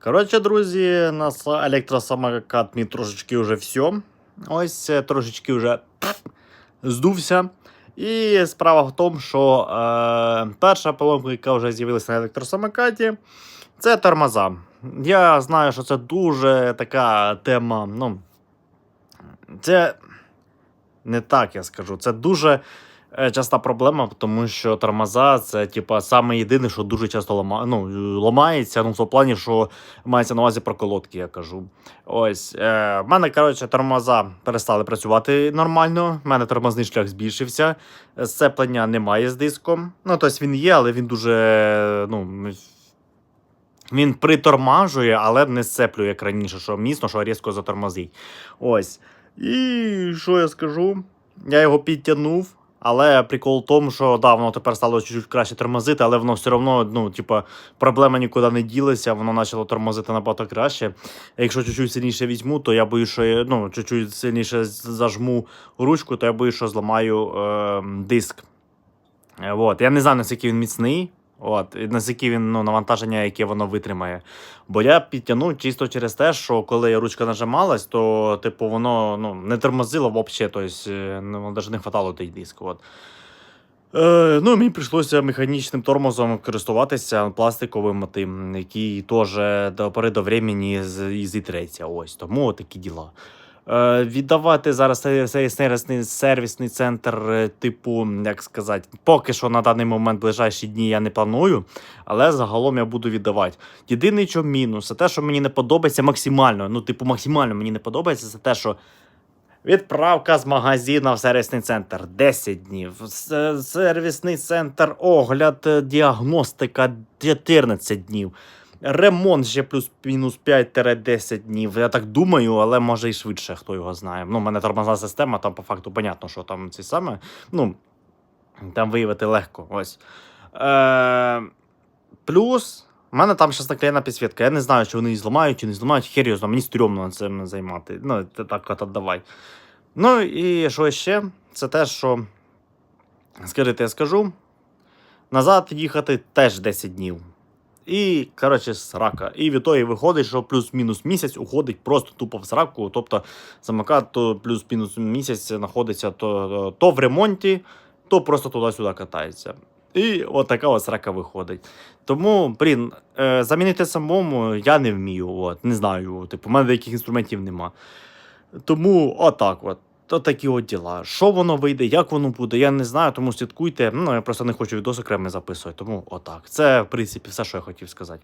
Коротше, друзі, на с- електросамокат мій трошечки вже все. Ось е, трошечки вже здувся. І справа в тому, що е, перша поломка, яка вже з'явилася на електросамокаті, це тормоза. Я знаю, що це дуже така тема. Ну, це не так я скажу. Це дуже часта проблема, тому що тормоза це типа саме єдине, що дуже часто лама... ну, ламається. Ну, в тому плані, що мається на увазі про колодки, я кажу. Ось. Е, в мене, коротше, тормоза перестали працювати нормально. В мене тормозний шлях збільшився. Сцеплення немає з диском. Ну, тобто він є, але він дуже. ну, він притормажує, але не сцеплює, як раніше, що міцно, що різко затормозить. Ось. І що я скажу? Я його підтягнув. Але прикол в тому, що да, воно тепер стало чуть-чуть краще тормозити, але воно все одно, ну, типу, проблема нікуди не ділася, воно почало тормозити набагато краще. Якщо чуть-чуть сильніше візьму, то я боюсь, що я, ну, чуть-чуть сильніше зажму ручку, то я боюсь, що зламаю е, диск. Е, От. Я не знаю, наскільки він міцний. От, і наскільки він ну, навантаження, яке воно витримає. Бо я підтягнув чисто через те, що коли ручка нажималась, то типу воно ну, не тормозило взагалі, тобто е, ну, навіть не хватало той диск. От. Е, ну, мені прийшлося механічним тормозом користуватися пластиковим, тим, який теж до пори до времени зітреться. Ось тому такі діла. Е, віддавати зараз цей- сервісний центр, е, типу, як сказати, поки що на даний момент ближайші дні я не планую, але загалом я буду віддавати. Єдиний що мінус, це те, що мені не подобається максимально. Ну, типу, максимально мені не подобається, це те, що. Відправка з магазину в сервісний центр 10 днів. Сервісний центр огляд, е, діагностика 14 днів. Ремонт ще плюс-мінус 5-10 днів. Я так думаю, але може і швидше, хто його знає. Ну, у мене тормозна система, там по факту понятно, що там ці саме. Ну, там виявити легко. Ось. Е, плюс. У мене там щас наклеєна підсвітка. Я не знаю, чи вони її зламають, чи не зламають. Хер його знає, мені стрьомно цим займати. Ну, так от давай. Ну і що ще? Це те, що. Скажите, я скажу. Назад їхати теж 10 днів. І, коротше, срака. І від того і виходить, що плюс-мінус місяць уходить просто тупо в сраку. Тобто самокат то плюс-мінус місяць знаходиться то, то в ремонті, то просто туди-сюди катається. І от така ось срака виходить. Тому, блін, е, замінити самому я не вмію. От, не знаю. Типу, у мене деяких інструментів нема. Тому отак от. То такі от діла. Що воно вийде, як воно буде, я не знаю, тому слідкуйте. Ну, я просто не хочу відос окремий записувати. Тому отак. Це, в принципі, все, що я хотів сказати.